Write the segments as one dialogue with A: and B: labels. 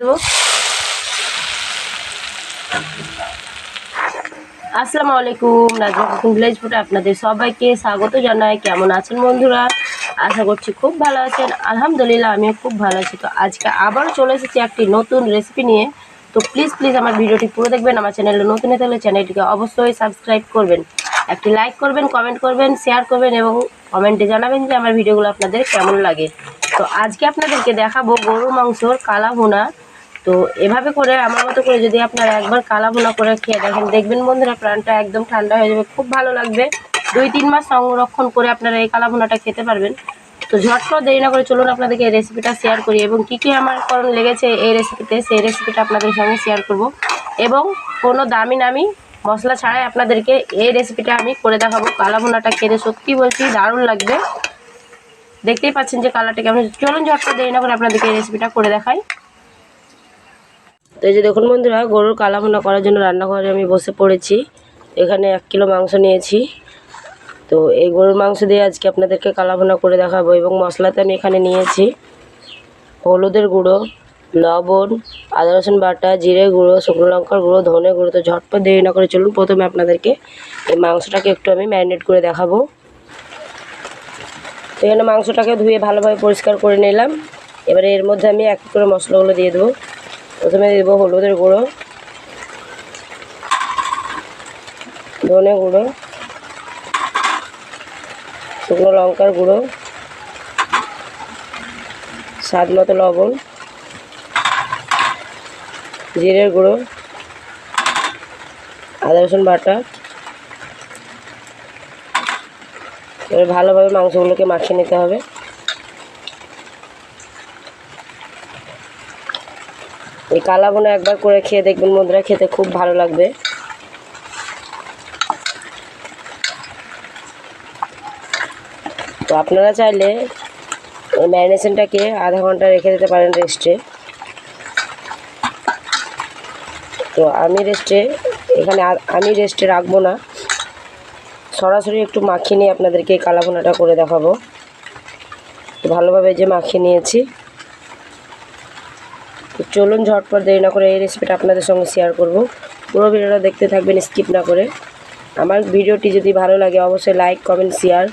A: দেবো আসসালামু আলাইকুম, নাজমা ভিলেজ ফুটে আপনাদের সবাইকে স্বাগত জানাই। কেমন আছেন বন্ধুরা? আশা করছি খুব ভালো আছেন। আলহামদুলিল্লাহ, আমিও খুব ভালো আছি। তো আজকে আবার চলে এসেছি একটি নতুন রেসিপি নিয়ে। তো প্লিজ প্লিজ আমার ভিডিওটি পুরো দেখবেন, আমার চ্যানেলে নতুন হলে চ্যানেলটিকে অবশ্যই সাবস্ক্রাইব করবেন। একটি লাইক করবেন কমেন্ট করবেন শেয়ার করবেন এবং কমেন্টে জানাবেন যে আমার ভিডিওগুলো আপনাদের কেমন লাগে। তো আজকে আপনাদেরকে দেখাবো গরু মাংসর কালা ভুনা তো এভাবে করে আমার মতো করে যদি আপনারা একবার কালা করে খেয়ে দেখেন, দেখবেন বন্ধুরা প্রাণটা একদম ঠান্ডা হয়ে যাবে। খুব ভালো লাগবে। দুই, তিন মাস সংরক্ষণ করে আপনারা এই কালা ভুনাটা খেতে পারবেন। তো ঝটপট দেরি না করে চলুন আপনাদেরকে এই রেসিপিটা শেয়ার করি এবং কী কী আমার করণ লেগেছে এই রেসিপিতে সেই রেসিপিটা আপনাদের সঙ্গে শেয়ার করব। এবং কোনো দামি নামি মশলা ছাড়াই আপনাদেরকে এই রেসিপিটা আমি করে দেখাবো। কালা ভুনাটা খেতে সত্যি বলছি দারুণ লাগবে। দেখতেই পাচ্ছেন যে কালারটা কেমন। চলুন ঝটপট দেরি না করে আপনাদেরকে এই রেসিপিটা করে দেখাই। তো এই যে দেখুন বন্ধুরা, গরুর কালাভুনা করার জন্য রান্নাঘরে আমি বসে পড়েছি। এখানে এক কিলো মাংস নিয়েছি। তো এই গরুর মাংস দিয়ে আজকে আপনাদেরকে কালাভুনা করে দেখাবো এবং মশলাতে আমি এখানে নিয়েছি। হলুদের গুঁড়ো, লবণ, আদা রসুন বাটা, জিরে গুঁড়ো, শুকনো লঙ্কার গুঁড়ো, ধনে গুঁড়ো, তো ঝটপট দেরি না করে চলুন, প্রথমে আপনাদেরকে এই মাংসটাকে একটু আমি ম্যারিনেট করে দেখাবো। তো এখানে মাংসটাকে ধুয়ে ভালোভাবে পরিষ্কার করে নিলাম। এবারে এর মধ্যে আমি এক করে মশলাগুলো দিয়ে দেবো। প্রথমে দেবো হলুদের গুঁড়ো, ধনে গুঁড়ো, শুকনো লঙ্কার গুঁড়ো, স্বাদ মতো লবণ, জিরের গুঁড়ো, আদা রসুন বাটা। এবার ভালোভাবে মাংসগুলোকে মাখিয়ে নিতে হবে। এই কালা বোনা একবার করে খেয়ে দেখবেন বন্ধুরা খেতে খুব ভালো লাগবে। তো আপনারা চাইলে এই ম্যারিনেশনটাকে আধা ঘণ্টা রেখে দিতে পারেন রেস্টে। তো আমি রেস্টে, এখানে আমি রেস্টে রাখব না। সরাসরি একটু মাখিয়ে নিয়ে আপনাদেরকে এই কালা ভুনাটা করে দেখাবো। ভালোভাবে যে মাখিয়ে নিয়েছি। চলুন ঝটপট দেরি না করে এই রেসিপিটা আপনাদের সঙ্গে শেয়ার করব। পুরো ভিডিওটা দেখতে থাকবেন স্কিপ না করে। আমার ভিডিওটি যদি ভালো লাগে, অবশ্যই লাইক কমেন্ট শেয়ার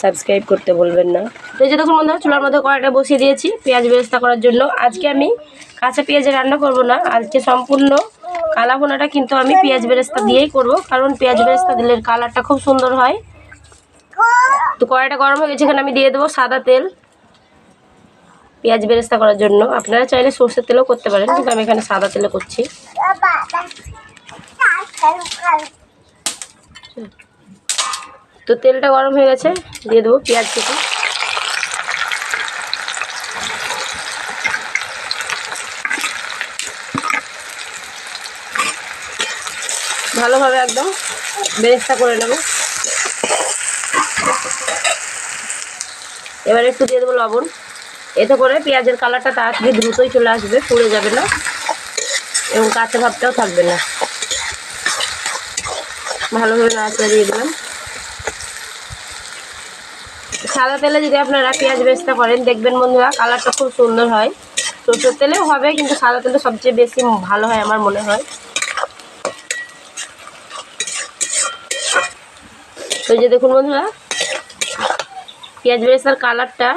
A: সাবস্ক্রাইব করতে ভুলবেন না। তো যে দেখুন বন্ধুরা, চুলার মধ্যে কড়াইটা বসিয়ে দিয়েছি পেঁয়াজ বেরেস্তা করার জন্য। আজকে আমি কাঁচা পেঁয়াজে রান্না করব না, আজকে সম্পূর্ণ কালা ভুনাটা কিন্তু আমি পেঁয়াজ বেরেস্তা দিয়েই করব, কারণ পেঁয়াজ বেরেস্তা দিলে কালারটা খুব সুন্দর হয়। তো কড়াইটা গরম হয়ে গেছে, এখানে আমি দিয়ে দেবো সাদা তেল। পেঁয়াজ বেরেস্তা করার জন্য। আপনারা চাইলে সর্ষের তেলও করতে পারেন, কিন্তু আমি এখানে সাদা তেলে করছি। তো তেলটা গরম হয়ে গেছে, দিয়ে দেবো পেঁয়াজ কেটে ভালোভাবে একদম বেরেস্তা করে নেব। এবার একটু দিয়ে দেবো লবণ। এতে করে পেঁয়াজের কালারটা তাড়াতাড়ি দ্রুতই চলে আসবে, পুড়ে যাবে না এবং কাঁচা ভাবটাও থাকবে না। ভালোভাবে নাড়াচাড়া দিয়ে দিলাম। সাদা তেলে যদি আপনারা পেঁয়াজ বেরেস্তা করেন দেখবেন বন্ধুরা কালারটা খুব সুন্দর হয়। সরষের তেলেও হবে, কিন্তু সাদা তেলে সবচেয়ে বেশি ভালো হয় আমার মনে হয়। তো যে দেখুন বন্ধুরা, পেঁয়াজ বেরেস্তার কালারটা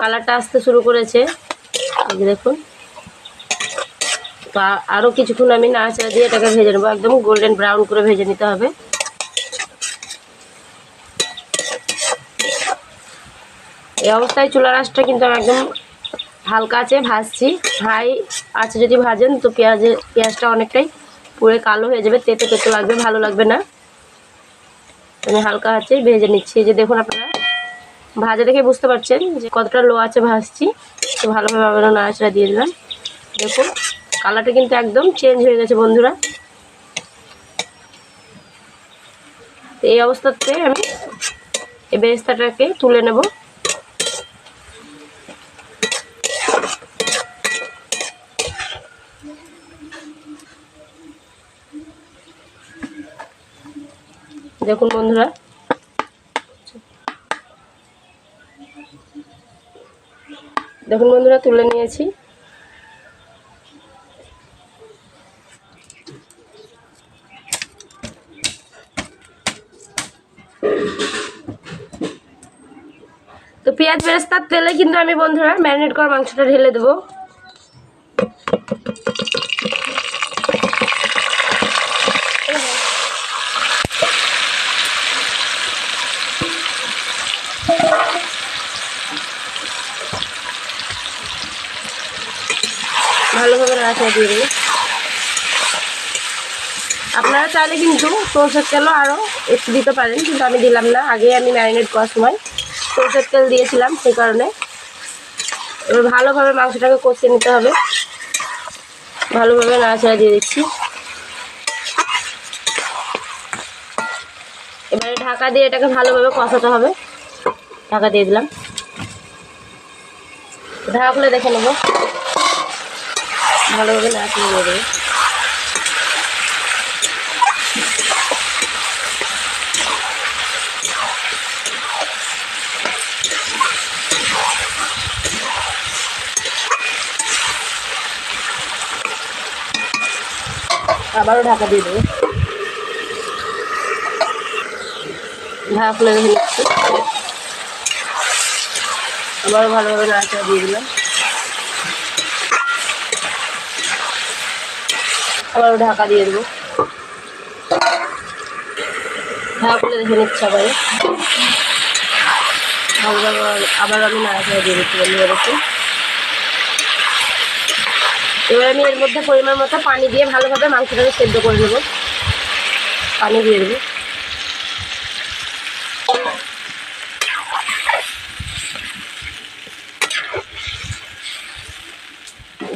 A: কালারটা আসতে শুরু করেছে। দেখুন। তো আরও কিছুক্ষণ আমি নাড়াচাড়া দিয়ে এটাকে ভেজে নেব। একদম গোল্ডেন ব্রাউন করে ভেজে নিতে হবে। এই অবস্থায় চুলার আঁচটা কিন্তু আমি একদম হালকা আছে ভাজছি। হাই আছে যদি ভাজেন তো পেঁয়াজের পেঁয়াজটা অনেকটাই পুরো কালো হয়ে যাবে। তেতো তেতো লাগবে, ভালো লাগবে না। আমি হালকা আছে ভেজে নিচ্ছি। যে দেখুন আপনারা ভাজা দেখে বুঝতে পারছেন যে কতটা লো আছে ভাজছি। তো ভালোভাবে আবারও নাড়াচাড়া দিয়ে দিলাম। দেখুন, কালারটা কিন্তু একদম চেঞ্জ হয়ে গেছে বন্ধুরা। এই অবস্থাতে আমি এই বেরেস্তাটাকে তুলে নেব। দেখুন বন্ধুরা দেখুন বন্ধুরা, তুলে নিয়েছি। তো পেঁয়াজ বেরেস্তার তেলে কিন্তু আমি বন্ধুরা ম্যারিনেট করা মাংসটা ঢেলে দেবো। নাড়াচাড়া দিয়ে দেবো আপনারা চাইলে কিন্তু সরষের তেলও আরও একটু দিতে পারেন, কিন্তু আমি দিলাম না। আগে আমি ম্যারিনেট করার সময় সরষের তেল দিয়েছিলাম সেই কারণে। এবার ভালোভাবে মাংসটাকে কষিয়ে নিতে হবে। ভালোভাবে নাড়াচাড়া দিয়ে দিচ্ছি। এবারে ঢাকা দিয়ে এটাকে ভালোভাবে কষাতে হবে। ঢাকা দিয়ে দিলাম। ঢাকা খুলে দেখে নেব। ভালোভাবে দিয়ে দেবো আবারও ঢাকা দিয়ে দেবো। ঢাকা আবারও ভালোভাবে নাড়াচাড়া দিয়ে দিলাম। আবারও ঢাকা দিয়ে দেবো। ঢাকা খুলে রেখে নিচ্ছি আবারও ভালোভাবে আবার আমি নাড়াচাড়া দিয়ে দিচ্ছি বন্ধুরা দেখুন এবার আমি এর মধ্যে পরিমাণ মতো পানি দিয়ে ভালোভাবে মাংসটাকে সেদ্ধ করে নেব। পানি দিয়ে দেবো।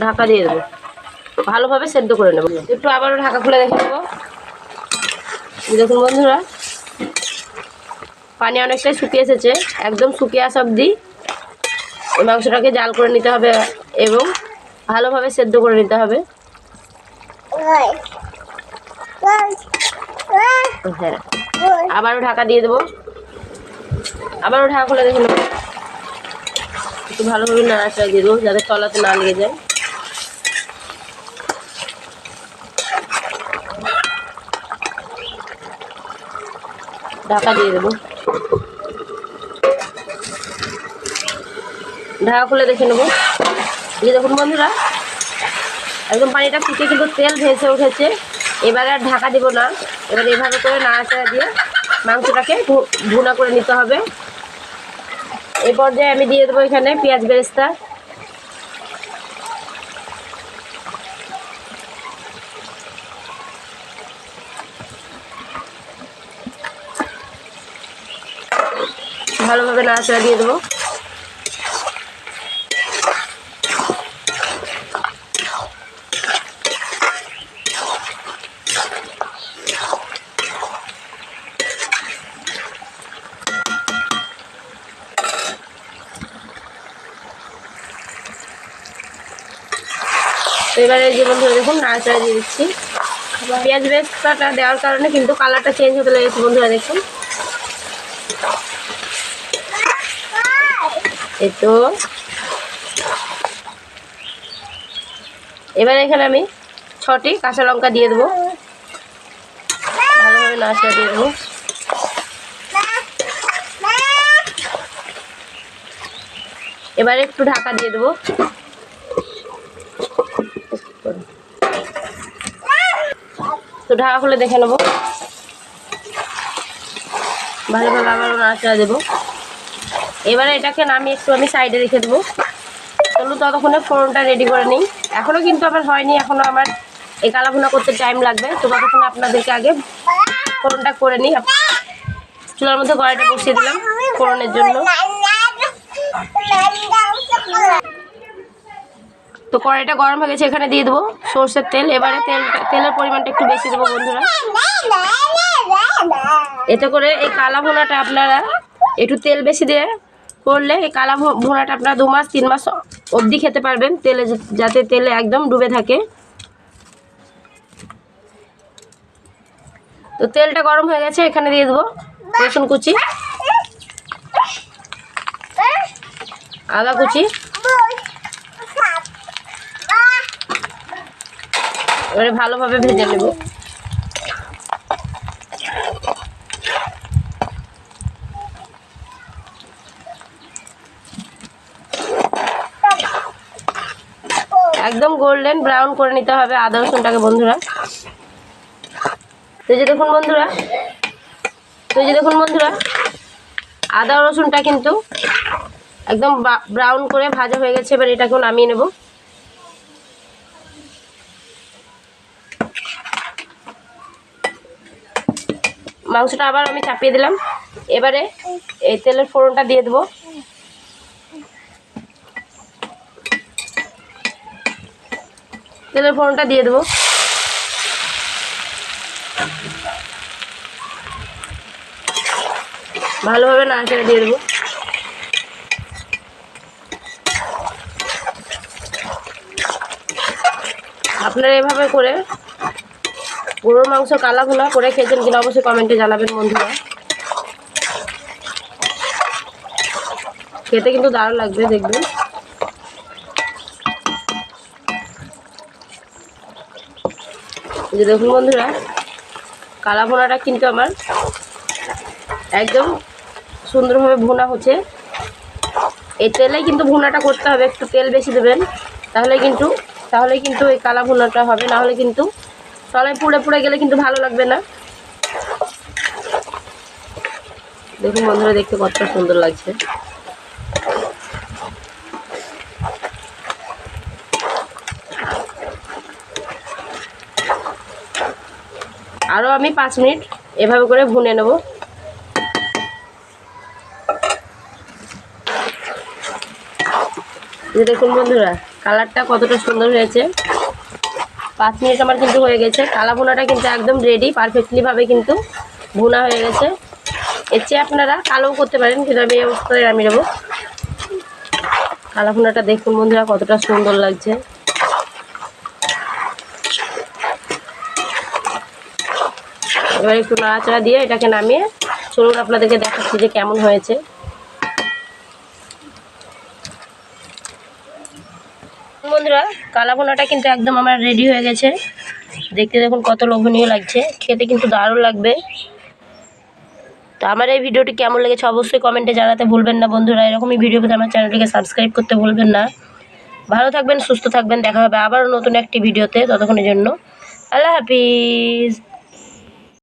A: ঢাকা দিয়ে দেবো। ভালোভাবে সেদ্ধ করে নেব। একটু আবারও ঢাকা খুলে দেখে নেব। দেখুন বন্ধুরা, পানি অনেকটাই শুকিয়ে এসেছে, একদম শুকিয়ে আসা অবধি এই মাংসটাকে জাল করে নিতে হবে এবং ভালোভাবে সেদ্ধ করে নিতে হবে। হ্যাঁ আবারও ঢাকা দিয়ে দেবো। আবারও ঢাকা খুলে দেখে নেব। একটু ভালোভাবে নাড়াচাড়া দিয়ে দেবো, যাতে তলাতে না লেগে যায়। ঢাকা দিয়ে দেবো। ঢাকা খুলে দেখে নেব। যে দেখুন বন্ধুরা, একদম পানিটা ফুটে কিন্তু তেল ভেসে উঠেছে। এবারে আর ঢাকা দিব না। এবার এভাবে করে নাড়াচাড়া দিয়ে মাংসটাকে ভুনা করে নিতে হবে। এই পর্যায়ে আমি দিয়ে দেবো এখানে পেঁয়াজ বেরেস্তা। ভালোভাবে নাড়াচাড়া দিয়ে দেবো। এবারে যে বন্ধুরা দেখুন, নাড়াচাড়া দিয়ে দিচ্ছি। পেঁয়াজ বেস্তাটা দেওয়ার কারণে কিন্তু কালারটা চেঞ্জ হতে লেগেছে বন্ধুরা দেখুন। এই তো এবার এখানে আমি ছটি কাঁচা লঙ্কা দিয়ে দেবো। ভালোভাবে নাড়াচাড়া দিয়ে দেবো। এবারে একটু ঢাকা দিয়ে দেবো। তো ঢাকা খুলে দেখে নেব। ভালোভাবে আবারও নাড়াচাড়া দেবো। এবারে এটাকে নামিয়ে একটু আমি সাইডে রেখে দেবো। চলুন ততক্ষণে ফোড়নটা রেডি করে নিই। এখনও কিন্তু আমার হয়নি এখনও আমার এই কালাভুনা করতে টাইম লাগবে। তো ততক্ষণে আপনাদেরকে আগে ফোড়নটা করে নিই। চুলার মধ্যে কড়াইটা বসিয়ে দিলাম ফোড়নের জন্য। তো কড়াইটা গরম হয়ে গেছে, এখানে দিয়ে দেবো সর্ষের তেল। এবারে তেল, তেলের পরিমাণটা একটু বেশি দেবো বন্ধুরা। এতে করে এই কালা ভুনাটা আপনারা একটু তেল বেশি দিয়ে করলে এই কালা ভু- ভুনাটা আপনারা দু মাস, তিন মাস অবধি খেতে পারবেন তেলে যাতে তেলে একদম ডুবে থাকে। তো তেলটা গরম হয়ে গেছে, এখানে দিয়ে দেবো রসুন কুচি, আদা কুচি। এবারে ভালোভাবে ভেজে নেব একদম গোল্ডেন ব্রাউন করে নিতে হবে আদা রসুনটাকে বন্ধুরা। তো এই যে দেখুন বন্ধুরা, তো এই যে দেখুন বন্ধুরা, আদা রসুনটা কিন্তু একদম ব্রাউন করে ভাজা হয়ে গেছে, এবার এটাকেও নামিয়ে নেব। মাংসটা আবার আমি চাপিয়ে দিলাম। এবারে এই তেলের ফোড়নটা দিয়ে দেবো। তেলের ফোড়নটা দিয়ে দেবো। ভালোভাবে নাড়াচাড়া দিয়ে দেবো। আপনারা এভাবে করে গরুর মাংস কালা ভুনা করে খেয়েছেন কিনা অবশ্যই কমেন্টে জানাবেন বন্ধুরা। খেতে কিন্তু দারুণ লাগবে, দেখবেন। যে দেখুন বন্ধুরা, কালা ভুনাটা কিন্তু আমার একদম সুন্দরভাবে ভুনা হচ্ছে। এই তেলে কিন্তু ভুনাটা করতে হবে, একটু তেল বেশি দেবেন। তাহলে কিন্তু তাহলে কিন্তু এই কালা ভুনাটা হবে, না হলে কিন্তু তলায় পুড়ে পুড়ে গেলে কিন্তু ভালো লাগবে না। দেখুন বন্ধুরা, দেখতে কতটা সুন্দর লাগছে। আরও আমি পাঁচ মিনিট এভাবে করে ভুনে নেব। যে দেখুন বন্ধুরা, কালারটা কতটা সুন্দর হয়েছে। পাঁচ মিনিট আমার কিন্তু হয়ে গেছে। কালা ভুনাটা কিন্তু একদম রেডি পারফেক্টলিভাবে কিন্তু ভুনা হয়ে গেছে। এর চেয়ে আপনারা কালোও করতে পারেন, কিন্তু আমি এই অবস্থায় আমি নেব। কালা ভুনাটা দেখুন বন্ধুরা, কতটা সুন্দর লাগছে। এবার একটু নাড়াচাড়া দিয়ে এটাকে নামিয়ে চলুন আপনাদেরকে দেখাচ্ছি যে কেমন হয়েছে। বন্ধুরা কালা ভুনাটা কিন্তু একদম আমার রেডি হয়ে গেছে। দেখতে দেখুন কত লোভনীয় লাগছে। খেতে কিন্তু দারুণ লাগবে। তো আমার এই ভিডিওটি কেমন লেগেছে অবশ্যই কমেন্টে জানাতে ভুলবেন না বন্ধুরা। এরকমই ভিডিও পেতে আমার চ্যানেলটিকে সাবস্ক্রাইব করতে ভুলবেন না। ভালো থাকবেন, সুস্থ থাকবেন। দেখা হবে আবারও নতুন একটি ভিডিওতে ততক্ষণের জন্য। আল্লাহ হাফিজ।